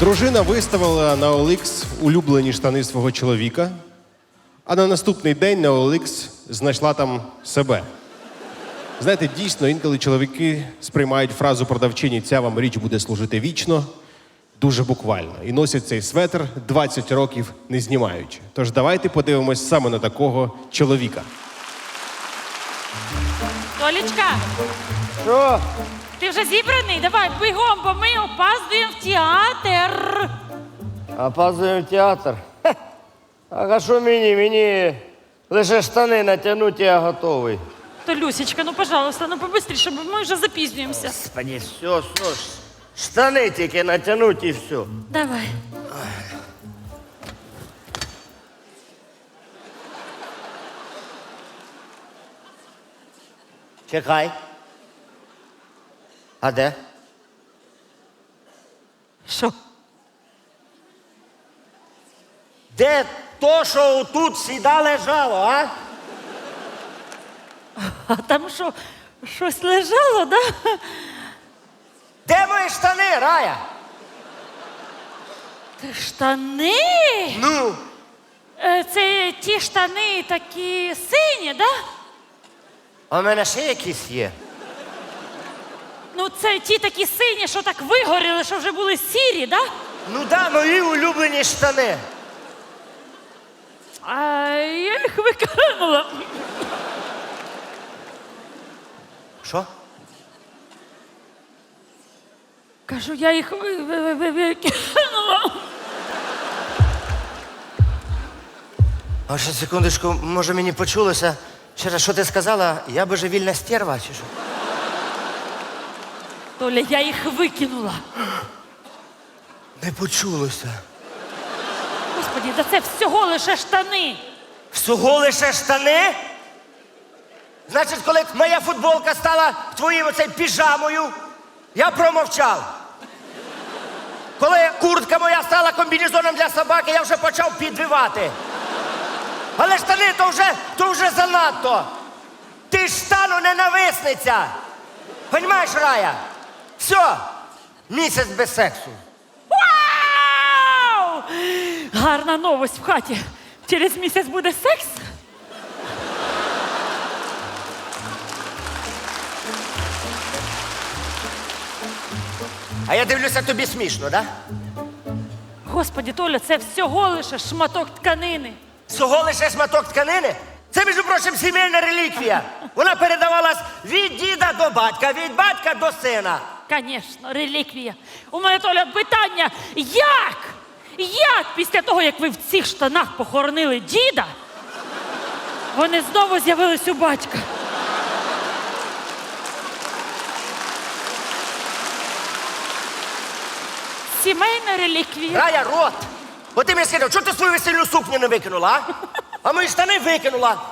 Дружина виставила на OLX улюблені штани свого чоловіка, а на наступний день на OLX знайшла там себе. Знаєте, дійсно, інколи чоловіки сприймають фразу продавчині ця вам річ буде служити вічно дуже буквально і носять цей светр 20 років не знімаючи. Тож давайте подивимось саме на такого чоловіка. Толічка, Що? Ти вже зібраний? Давай бігом, бо ми опаздуємо в театр. Опаздуємо в театр. Хе. А що мені? Мені лише штани натягнути, я готовий. Толюсечка, ну пожалуйста, ну побистріше, бо ми вже запізнюємося. Господи, все, все. Штани тільки натягнути і все. Давай. Чекай. А де? Що? Де то, що тут сіда лежало, а? А там що, щось лежало, да? Де мої штани, Рая? Ти Штани? Ну, Е, Це ті штани такі сині, да? а в мене ще якісь є. Ну, це ті такі сині, що так вигоріли, що вже були сірі, да? Ну да, мої улюблені штани. А я їх викинула. Що? Кажу, я їх ви- ви- ви- ви- викинула. А ще секундочку, може мені почулося. Ще раз, що ти сказала? Я божевільна стерва, чи що? Толя, я їх викинула. Не почулося. Господі, да це всього лише штани. Всього лише штани? Значить, коли моя футболка стала твоїм оцей піжамою, я промовчав. Коли куртка моя стала комбінезоном для собаки, я вже почав підвивати. Але штани то вже, то вже занадто. Ти ж стану ненависниця. Понімаєш, Рая? Все, місяць без сексу. Вау! Гарна новость в хаті. Через місяць буде секс. А я дивлюся, тобі смішно, так? Да? Господі, Толя, це всього лише шматок тканини. Всього лише шматок тканини. Це, між прочим, сімейна реліквія. Вона передавалась від діда до батька, від батька до сина. Звісно, реліквія. У мене Толя питання: як? Як після того, як ви в цих штанах похоронили діда, вони знову з'явились у батька? Сімейна реліквія. Рая, рот. От ти мені сказав, чого ти свою весільну сукню не викинула, а? А мої штани викинула.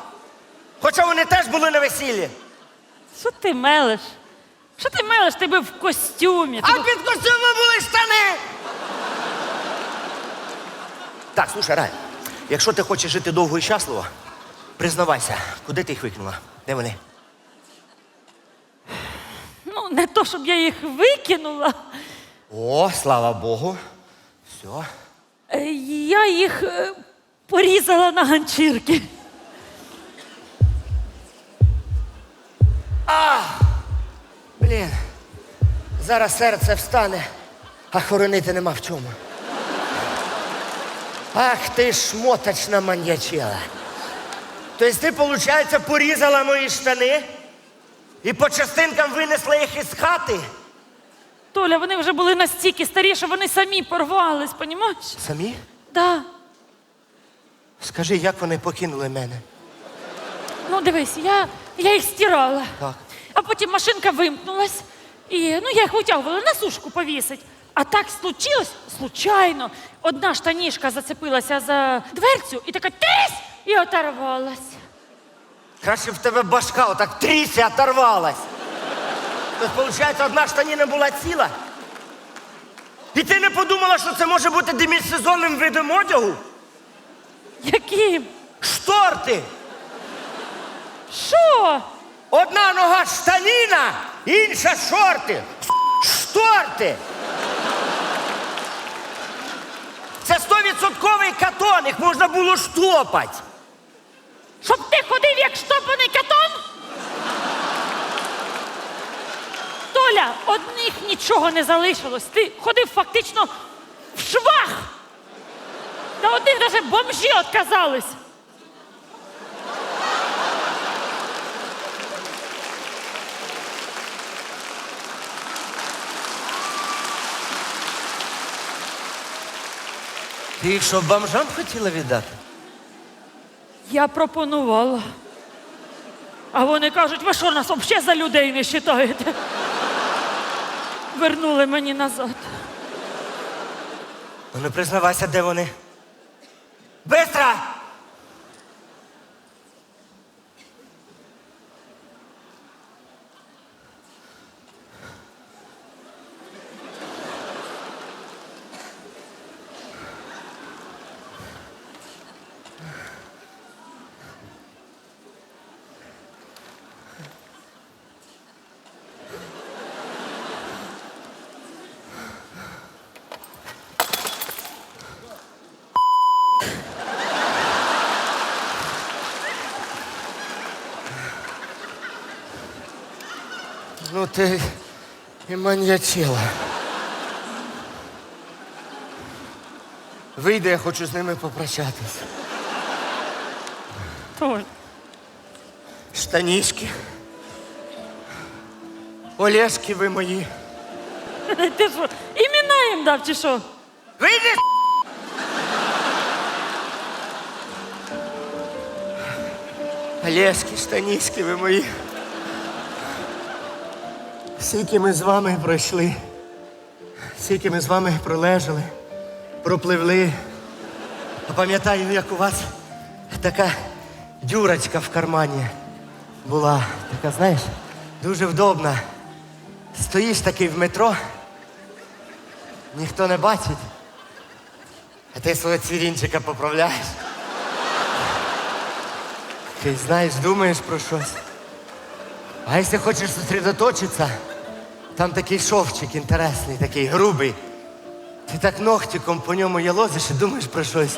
Хоча вони теж були на весіллі. Що ти мелиш? Що ти мелиш? Ти був в костюмі. А Ти був- під костюмом були штани. Так, слушай, Рая, якщо ти хочеш жити довго і щасливо, признавайся, куди ти їх викинула? Де вони? Ну, не то, щоб я їх викинула. О, слава Богу. Все. Е, Я їх е, порізала на ганчірки. Блін, зараз серце встане, а хоронити нема в чому. Ах ти ж моточна маньячела. Тобто ти, виходить, порізала мої штани і по частинкам винесла їх із хати? Толя, вони вже були настільки старі, що вони самі порвались, понімаєш? Самі? Да. Скажи, як вони покинули мене? Ну, дивись, я, я їх стирала. Так. А потім машинка вимкнулась, і ну, я їх витягувала на сушку повісить. А так случилось, случайно. Одна штанішка зацепилася за дверцю і така тись і оторвалась. Краще б в тебе башка отак трісся оторвалась. Тобто, виходить, одна штаніна була ціла. І ти не подумала, що це може бути демісезонним видом одягу? Яким? Шторти! Що? Одна нога штаніна, інша шорти. Шторти! Це стовідсотковий катон, їх можна було штопати. Щоб ти ходив як штопаний катон? Толя, одних нічого не залишилось. Ти ходив фактично в швах. Та одних навіть бомжі отказались. Ти їх що, бомжам хотіла віддати? Я пропонувала. А вони кажуть, ви що нас взагалі за людей не вважаєте? Вернули мені назад. Ну не признавайся, де вони. Бистро! Ти і маньячила. Вийде, я хочу з ними попрощатись. Толь, Штанішки. Олешки ви мої. ти що, імена їм дав чи що? Вийди! Олешки, штанішки ви мої. Скільки ми з вами пройшли, скільки ми з вами пролежали, пропливли. Пам'ятаю, як у вас така дюрочка в кармані була. Така, знаєш, дуже вдобна. Стоїш такий в метро, ніхто не бачить. А ти свого цвірінчика поправляєш. Ти знаєш, думаєш про щось. А якщо хочеш зосередоточитися, там такий шовчик інтересний, такий грубий. Ти так ногтиком по ньому ялозиш і думаєш про щось.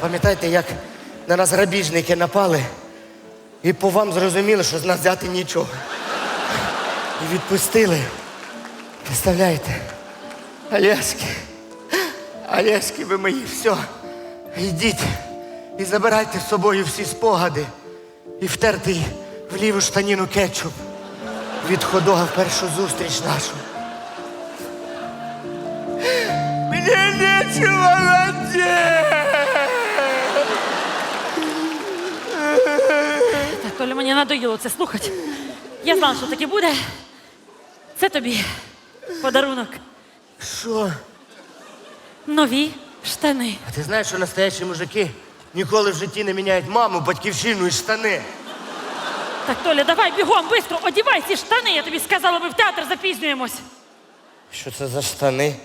Пам'ятаєте, як на нас грабіжники напали, і по вам зрозуміли, що з нас взяти нічого. І відпустили. Представляєте? Олешки. Олешки ви мої, все. Йдіть і забирайте з собою всі спогади і втертий в ліву штаніну кетчуп від ходога в першу зустріч нашу. Мені нічого Так, Толя, мені надоїло це слухати. Я знала, що таке буде. Це тобі подарунок. Що? Нові штани. А ти знаєш, що настоящі мужики ніколи в житті не міняють маму, батьківщину і штани. Так, Толя, давай бігом, швидко, одівай ці штани. Я тобі сказала, ми в театр запізнюємось. Що це за штани?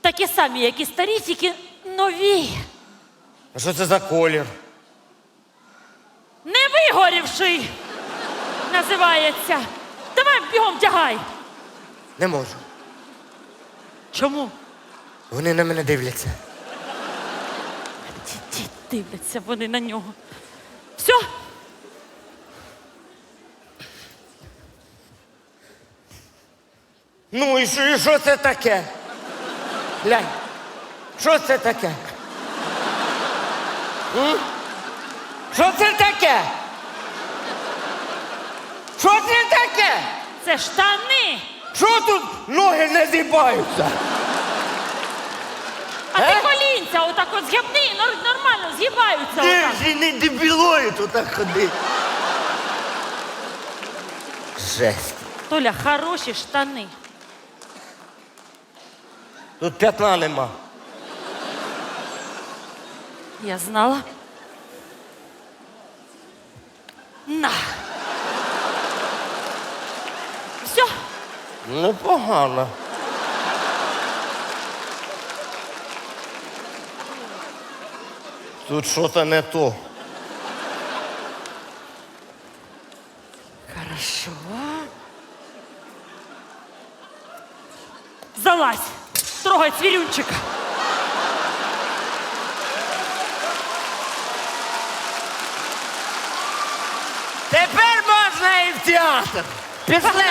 Такі самі, як і старі, тільки нові. А що це за колір? Не вигорівший називається. Давай бігом тягай. Не можу. Чому? Вони на мене дивляться. Ті- ті Дивляться вони на нього. Все, Ну і що, і що це таке? Глянь, що це таке? М? Що це таке? Що це таке? це штани. Що тут ноги не зібаються? А Е? ти колінця отак от згибни, нор- нормально згибаються. Ти отак. ж і не дебілою тут так ходи. Жесть. Толя, хороші штани. Тут п'ятна нема. Я знала. На. Все, Непогано. Тут що-то не то. Ой, цвірюнчик. Тепер можна і в театр. Пішли!